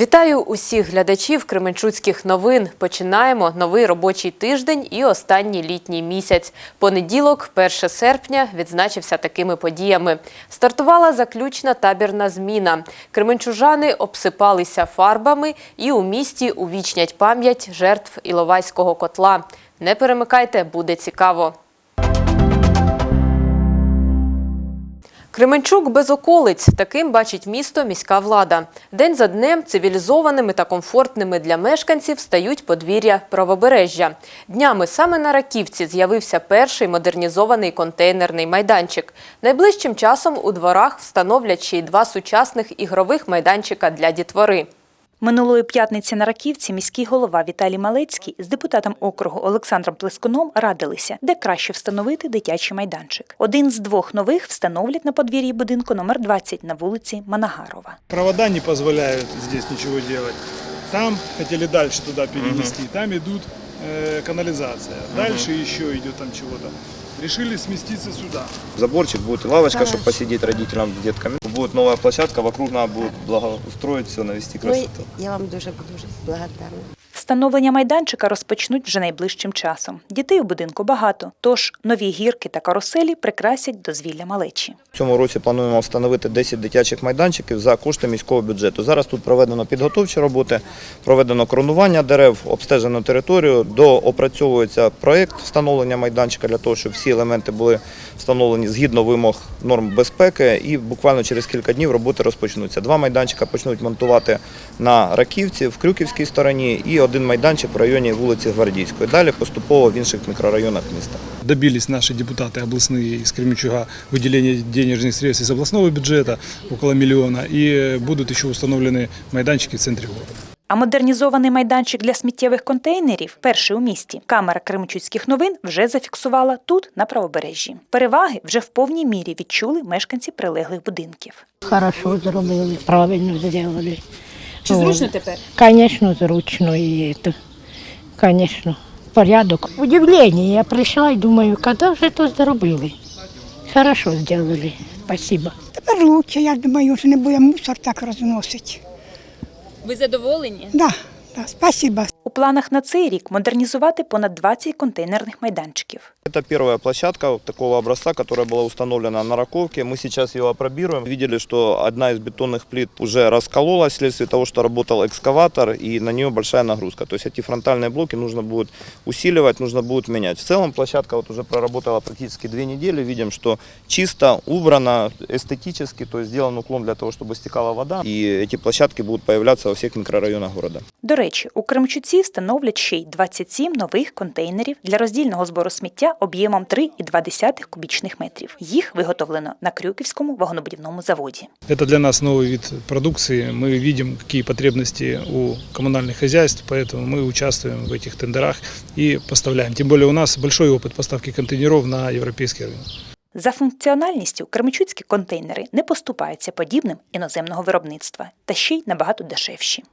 Вітаю усіх глядачів Кременчуцьких новин. Починаємо новий робочий тиждень і останній літній місяць. Понеділок, 1 серпня, відзначився такими подіями. Стартувала заключна табірна зміна. Кременчужани обсипалися фарбами і у місті увічнять пам'ять жертв Іловайського котла. Не перемикайте, буде цікаво. Кременчук без околиць. Таким бачить місто міська влада. День за днем цивілізованими та комфортними для мешканців стають подвір'я правобережжя. Днями саме на Раківці з'явився перший модернізований контейнерний майданчик. Найближчим часом у дворах встановлять ще й два сучасних ігрових майданчика для дітвори. Минулої п'ятниці на Раківці міський голова Віталій Малецький з депутатом округу Олександром Плескуном радилися, де краще встановити дитячий майданчик. Один з двох нових встановлять на подвір'ї будинку номер 20 на вулиці Манагарова. Провода не позволяют здесь ничего делать. Там хотели дальше туда перенести, там идут э, канализация. Дальше еще идет там чего-то. Решили сместиться сюда. Заборчик, будет лавочка, чтобы посидеть родителям с детками. Будет новая площадка, вокруг надо будет благоустроить все, навести Ну, красоту. я вам дуже дуже благодарна. Встановлення майданчика розпочнуть вже найближчим часом. Дітей у будинку багато, тож нові гірки та каруселі прикрасять дозвілля малечі. В цьому році плануємо встановити 10 дитячих майданчиків за кошти міського бюджету. Зараз тут проведено підготовчі роботи, проведено коронування дерев, обстежено територію, доопрацьовується проєкт встановлення майданчика для того, щоб всі елементи були встановлені згідно вимог норм безпеки. І буквально через кілька днів роботи розпочнуться. Два майданчика почнуть монтувати на Раківці, в Крюківській стороні, і один майданчик в районі вулиці Гвардійської. Далі поступово в інших мікрорайонах міста. Добились наши депутаты областные из Кременчуга выделения денежных средств из областного бюджета, около миллиона, и будут еще установлены майданчики в центре города. А модернізований майданчик для сміттєвих контейнерів перший у місті. Камера Кременчуцьких новин вже зафіксувала тут, на правобережжі. Переваги вже в повній мірі відчули мешканці прилеглих будинків. Хорошо зробили, правильно зробили. Чи зручно тепер? Звісно, зручно і це. Звісно, порядок. Удивлення, я прийшла і думаю, коли вже то зробили. Хорошо зробили. Спасибо. Тепер лучше, я думаю, що не буде мусор так розносити. Ви задоволені? Да, да, спасибо. У планах на цей рік модернізувати понад 20 контейнерних майданчиків. Это первая площадка вот такого образца, которая была установлена на Раковке. Мы сейчас ее опробируем. Видели, что одна из бетонных плит уже раскололась вследствие того, что работал экскаватор, и на нее большая нагрузка. То есть эти фронтальные блоки нужно будет усиливать, нужно будет менять. В целом площадка вот уже проработала практически две недели. Видим, что чисто, убрано, эстетически, то есть сделан уклон для того, чтобы стекала вода. И эти площадки будут появляться во всех микрорайонах города. До речі, у Кремчуці встановлять ще й 27 нових контейнерів для роздільного збору сміття об'ємом 3,2 кубічних метрів. Їх виготовлено на Крюківському вагонобудівному заводі. Это для нас новый вид продукции. Мы видим, какие потребности у коммунальных хозяйств, поэтому мы участвуем в этих тендерах и поставляем. Тем более у нас большой опыт поставки контейнеров на европейский рынок. За функціональністю кремчуцькі контейнери не поступаються подібним іноземного виробництва та ще й набагато дешевші.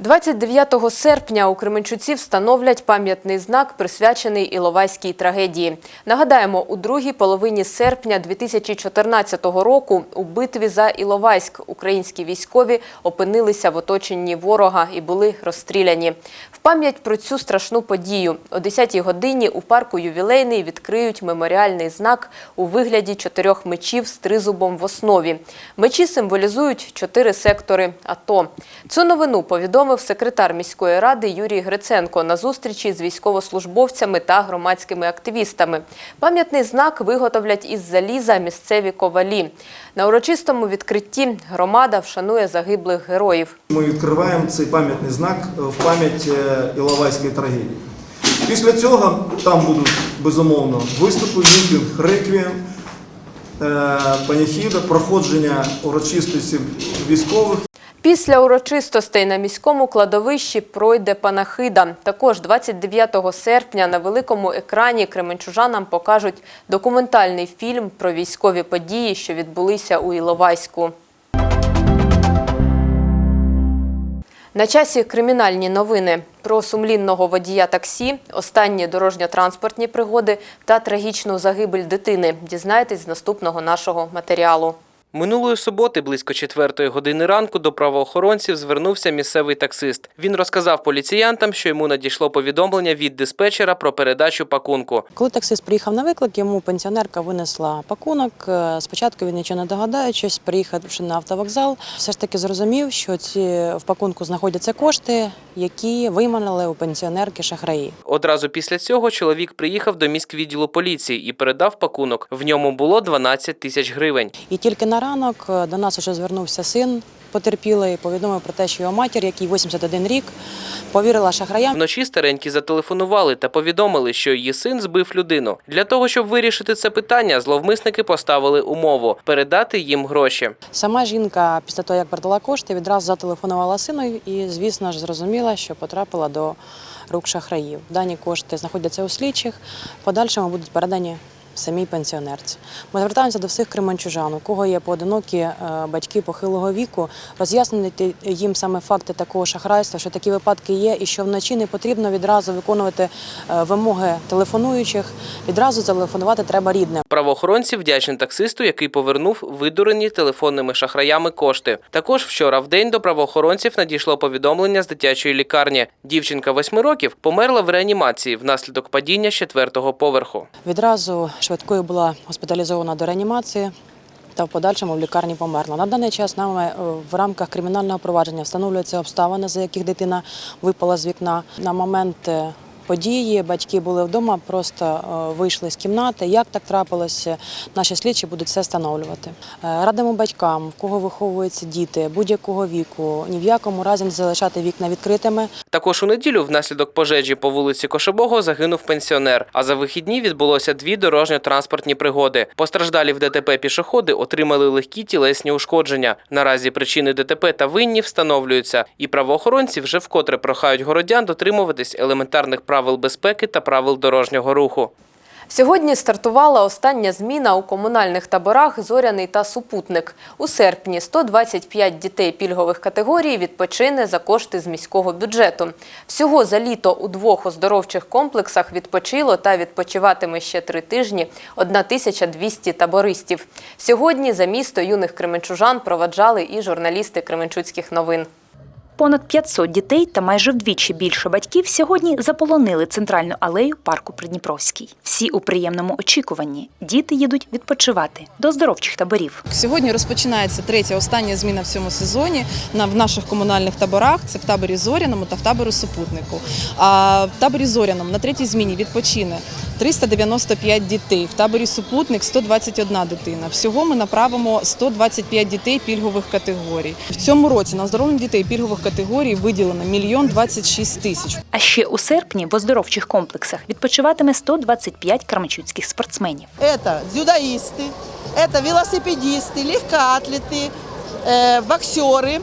29 серпня у Кременчуці встановлять пам'ятний знак, присвячений Іловайській трагедії. Нагадаємо, у другій половині серпня 2014 року у битві за Іловайськ українські військові опинилися в оточенні ворога і були розстріляні. В пам'ять про цю страшну подію о 10-й годині у парку Ювілейний відкриють меморіальний знак у вигляді чотирьох мечів з тризубом в основі. Мечі символізують чотири сектори АТО. Цю новину повідомив секретар міської ради Юрій Гриценко на зустрічі з військовослужбовцями та громадськими активістами. Пам'ятний знак виготовлять із заліза місцеві ковалі. На урочистому відкритті громада вшанує загиблих героїв. Ми відкриваємо цей пам'ятний знак в пам'ять е, Іловайської трагедії. Після цього там будуть безумовно виступи, мітинг, реквієм, е, паніхіда, проходження урочистості військових Після урочистостей на міському кладовищі пройде панахида. Також 29 серпня на великому екрані кременчужанам покажуть документальний фільм про військові події, що відбулися у Іловайську. На часі кримінальні новини про сумлінного водія таксі, останні дорожньо-транспортні пригоди та трагічну загибель дитини. Дізнайтесь з наступного нашого матеріалу. Минулої суботи, близько четвертої години ранку, до правоохоронців звернувся місцевий таксист. Він розказав поліціянтам, що йому надійшло повідомлення від диспетчера про передачу пакунку. Коли таксист приїхав на виклик, йому пенсіонерка винесла пакунок. Е, Спочатку він нічого не догадаючись, приїхавши на автовокзал, все ж таки зрозумів, що ці в пакунку знаходяться кошти, які виманили у пенсіонерки шахраї. Одразу після цього чоловік приїхав до міськвідділу поліції і передав пакунок. В ньому було 12 тисяч гривень. І тільки на ранок е, до нас вже звернувся син потерпілий, повідомив про те, що його матір, якій 81 рік, повірила шахраям. Вночі старенькі зателефонували та повідомили, що її син збив людину. Для того, щоб вирішити це питання, зловмисники поставили умову передати їм гроші. Сама жінка, після того, як передала кошти, відразу зателефонувала сину і, звісно ж, зрозуміла, що потрапила до рук шахраїв. Дані кошти знаходяться у слідчих, подальшому будуть передані самій пенсіонерці. Ми звертаємося до всіх кременчужан, у кого є поодинокі е, батьки похилого віку, роз'яснити їм саме факти такого шахрайства, що такі випадки є, і що вночі не потрібно відразу виконувати е, вимоги телефонуючих, відразу телефонувати треба рідним. Правоохоронці вдячні таксисту, який повернув видурені телефонними шахраями кошти. Також вчора в день до правоохоронців надійшло повідомлення з дитячої лікарні. Дівчинка восьми років померла в реанімації внаслідок падіння з четвертого поверху. Відразу швидкою була госпіталізована до реанімації та в подальшому в лікарні померла. На даний час нами е, в рамках кримінального провадження встановлюються обставини, за яких дитина випала з вікна. На момент е, події батьки були вдома, просто е, вийшли з кімнати. Як так трапилося, наші слідчі будуть все встановлювати. Е, Радимо батькам, в кого виховуються діти будь-якого віку, ні в якому разі не залишати вікна відкритими. Також у неділю внаслідок пожежі по вулиці Кошебого загинув пенсіонер. А за вихідні відбулося дві дорожньо-транспортні пригоди. Постраждалі в ДТП пішоходи отримали легкі тілесні ушкодження. Наразі причини ДТП та винні встановлюються. І правоохоронці вже вкотре прохають городян дотримуватись елементарних правил безпеки та правил дорожнього руху. Сьогодні стартувала остання зміна у комунальних таборах «Зоряний» та «Супутник». У серпні 125 дітей пільгових категорій відпочине за кошти з міського бюджету. Всього за літо у двох оздоровчих комплексах відпочило та відпочиватиме ще три тижні 1200 табористів. Сьогодні за місто юних кременчужан проваджали і журналісти Кременчуцьких новин. Понад 500 дітей та майже вдвічі більше батьків сьогодні заполонили центральну алею парку Придніпровський. Всі у приємному очікуванні. Діти їдуть відпочивати до оздоровчих таборів. Сьогодні розпочинається третя остання зміна в цьому сезоні на в наших комунальних таборах. Це в таборі Зоряному та в таборі Супутнику. А в таборі Зоряному на третій зміні відпочине 395 дітей. В таборі Супутник 121 дитина. Всього ми направимо 125 дітей пільгових категорій. В цьому році на оздоровлення дітей пільгових категорій виділено мільйон 26 тисяч. А ще у серпні в оздоровчих комплексах відпочиватиме 125 кременчуцьких спортсменів. Это дзюдоисты, это велосипедисты, легкоатлеты, э, боксеры.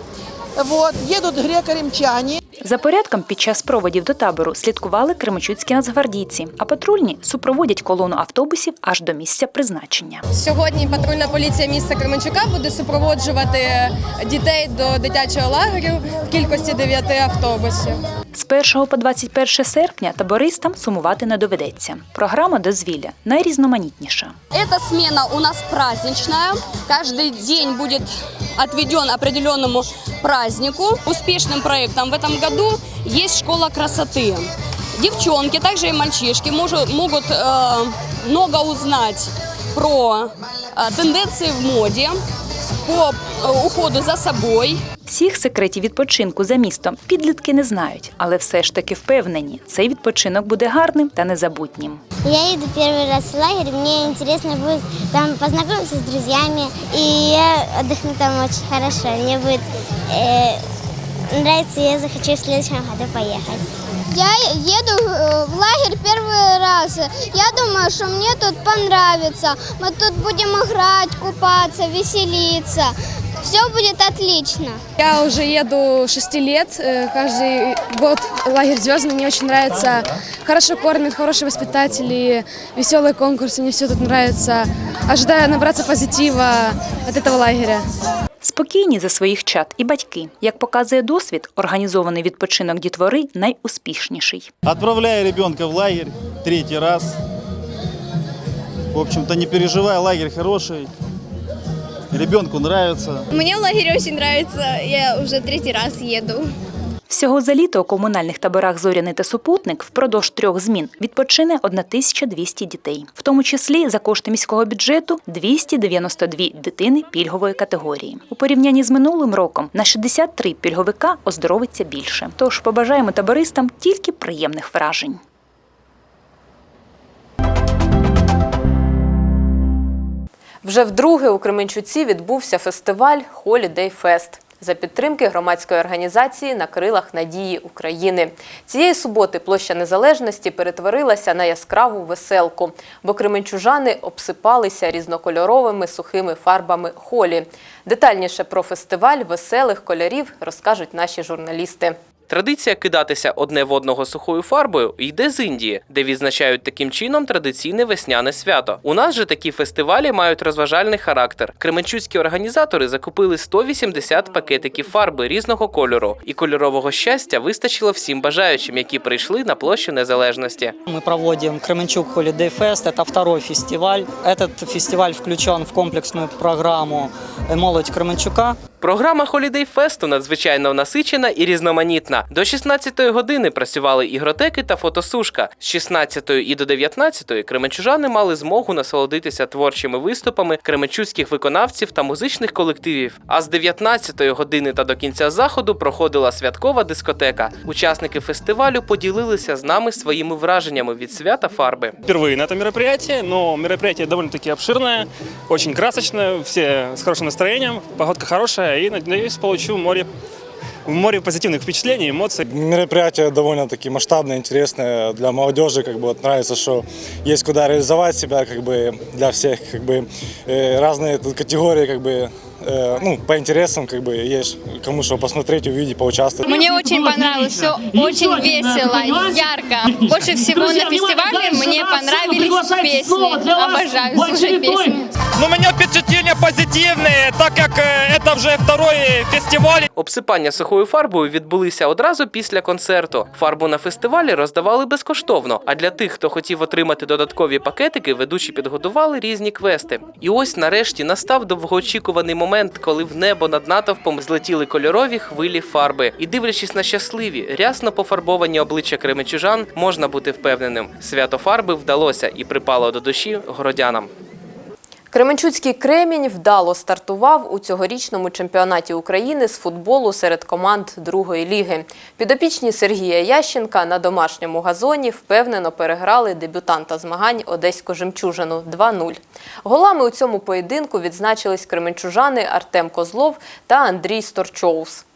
Вот, едут греко-римчане. За порядком під час проводів до табору слідкували кременчуцькі нацгвардійці, а патрульні супроводять колону автобусів аж до місця призначення. Сьогодні патрульна поліція міста Кременчука буде супроводжувати дітей до дитячого лагерю в кількості 9 автобусів. З 1 по 21 серпня табористам сумувати не доведеться. Програма дозвілля найрізноманітніша. Эта смена у нас праздничная. Каждый день будет отведен определенному празднику. Успешным проектом в этом году есть школа красоты. Девчонки, также и мальчишки можу- могут э, много узнать про э, тенденции в моде, по э, уходу за собой, Всіх секретів відпочинку за містом підлітки не знають, але все ж таки впевнені, цей відпочинок буде гарним та незабутнім. Я еду первый раз в лагерь, мне интересно будет там познакомиться с друзьями, и я отдохну там очень хорошо. Мне будет э, нравится, я захочу в следующем году поехать. Я еду в лагерь первый раз. Я думаю, что мне тут понравится. Мы тут будем играть, купаться, веселиться. Все будет отлично. Я уже еду 6 лет. Э, Каждый год лагерь звездный. Мне очень нравится. Хорошо кормят, хорошие воспитатели, веселые конкурсы. Мне все тут нравится. Ожидаю набраться позитива от этого лагеря. Спокійні за своїх чат і батьки. Як показує досвід, організований відпочинок дітвори найуспішніший. Отправляя ребенка в лагерь третій раз. В общем-то, не переживай, лагерь хороший. Ребенку нравится. Мне в лагере очень нравится. Я уже третий раз еду. Всього за літо у комунальних таборах Зоряний та Супутник впродовж трьох змін відпочине 1200 дітей, в тому числі за кошти міського бюджету 292 дитини пільгової категорії. У порівнянні з минулим роком на 63 пільговика оздоровиться більше. Тож побажаємо табористам тільки приємних вражень. Вже вдруге у Кременчуці відбувся фестиваль Holiday Fest за підтримки громадської організації на крилах надії України. Цієї суботи площа Незалежності перетворилася на яскраву веселку, бо кременчужани обсипалися різнокольоровими сухими фарбами холі. Детальніше про фестиваль веселих кольорів розкажуть наші журналісти. Традиція кидатися одне в одного сухою фарбою йде з Індії, де відзначають таким чином традиційне весняне свято. У нас же такі фестивалі мають розважальний характер. Кременчуцькі організатори закупили 180 пакетиків фарби різного кольору, і кольорового щастя вистачило всім бажаючим, які прийшли на площу незалежності. Мы проводим Кременчук Holiday Fest. Это второй фестиваль. Этот фестиваль включен в комплексную программу «Молодь Кременчука». Програма Holiday Фесту надзвичайно насичена і різноманітна. До 16-ї години працювали ігротеки та фотосушка. З 16-ї і до 19-ї кременчужани мали змогу насолодитися творчими виступами кременчуцьких виконавців та музичних колективів. А з 19-ї години та до кінця заходу проходила святкова дискотека. Учасники фестивалю поділилися з нами своїми враженнями від свята фарби. впервые на этом мероприятии, но мероприятие довольно-таки обширное, очень красочное, все с хорошим настроением, погодка хорошая, и надеюсь, получу море, море позитивных впечатлений, эмоций. Мероприятие довольно-таки масштабное, интересное для молодежи. Как бы вот нравится, что есть куда реализовать себя, как бы для всех, как бы э, разные тут категории, как бы э, ну по интересам, как бы есть кому что посмотреть, увидеть, поучаствовать. Мне очень понравилось, все очень весело, ярко. Больше всего на фестивале мне понравились песни. Обожаю слушать песни. Ну, мене впечатлення позитивні, так як е, це вже второй фестиваль. Обсипання сухою фарбою відбулися одразу після концерту. Фарбу на фестивалі роздавали безкоштовно. А для тих, хто хотів отримати додаткові пакетики, ведучі підготували різні квести. І ось нарешті настав довгоочікуваний момент, коли в небо над натовпом злетіли кольорові хвилі фарби. І дивлячись на щасливі, рясно пофарбовані обличчя кремечужан, можна бути впевненим, свято фарби вдалося і припало до душі городянам. Кременчуцький кремінь вдало стартував у цьогорічному чемпіонаті України з футболу серед команд другої ліги. Підопічні Сергія Ященка на домашньому газоні впевнено переграли дебютанта змагань Одеську жемчужину 2-0. Голами у цьому поєдинку відзначились кременчужани Артем Козлов та Андрій Сторчоус.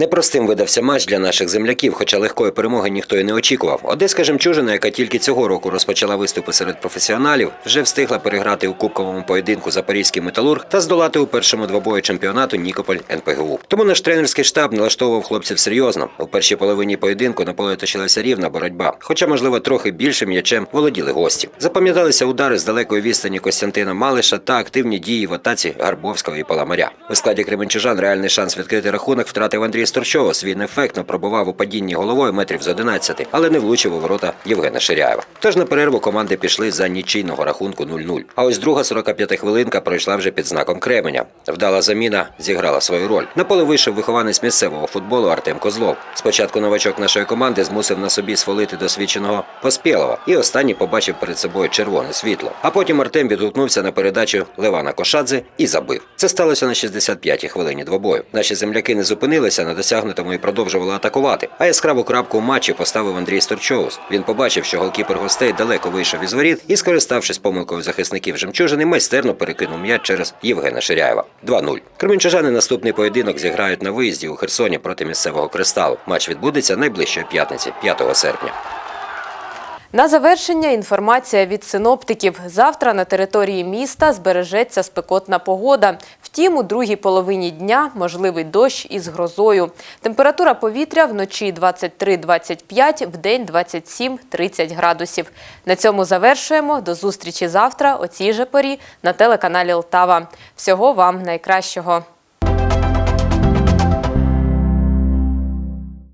Непростим видався матч для наших земляків, хоча легкої перемоги ніхто і не очікував. Одеська жемчужина, яка тільки цього року розпочала виступи серед професіоналів, вже встигла переграти у кубковому поєдинку запорізький металург та здолати у першому двобої чемпіонату Нікополь НПГУ. Тому наш тренерський штаб налаштовував хлопців серйозно. У першій половині поєдинку на поле точилася рівна боротьба, хоча, можливо, трохи більшим м'ячем володіли гості. Запам'яталися удари з далекої відстані Костянтина Малиша та активні дії в атаці Гарбовського і Паламаря. У складі кременчужан реальний шанс відкрити рахунок втратив Андрій Сторчовос. Він ефектно пробував у падінні головою метрів з 11, але не влучив у ворота Євгена Ширяєва. Тож на перерву команди пішли за нічийного рахунку 0-0. А ось друга 45 хвилинка пройшла вже під знаком Кременя. Вдала заміна зіграла свою роль. На поле вийшов вихованець місцевого футболу Артем Козлов. Спочатку новачок нашої команди змусив на собі свалити досвідченого Поспєлова, і останній побачив перед собою червоне світло. А потім Артем відгукнувся на передачу Левана Кошадзе і забив. Це сталося на 65-й хвилині двобою. Наші земляки не зупинилися на досягнутому і продовжували атакувати. А яскраву крапку у матчі поставив Андрій Сторчоус. Він побачив, що голкіпер гостей далеко вийшов із воріт і, скориставшись помилкою захисників жемчужини, майстерно перекинув м'яч через Євгена Ширяєва. 2-0. Кременчужани наступний поєдинок зіграють на виїзді у Херсоні проти місцевого кристалу. Матч відбудеться найближчої п'ятниці, 5 серпня. На завершення інформація від синоптиків. Завтра на території міста збережеться спекотна погода. Втім, у другій половині дня можливий дощ із грозою. Температура повітря вночі 23-25, вдень 27-30 градусів. На цьому завершуємо. До зустрічі завтра о цій же порі на телеканалі Лтава. Всього вам найкращого.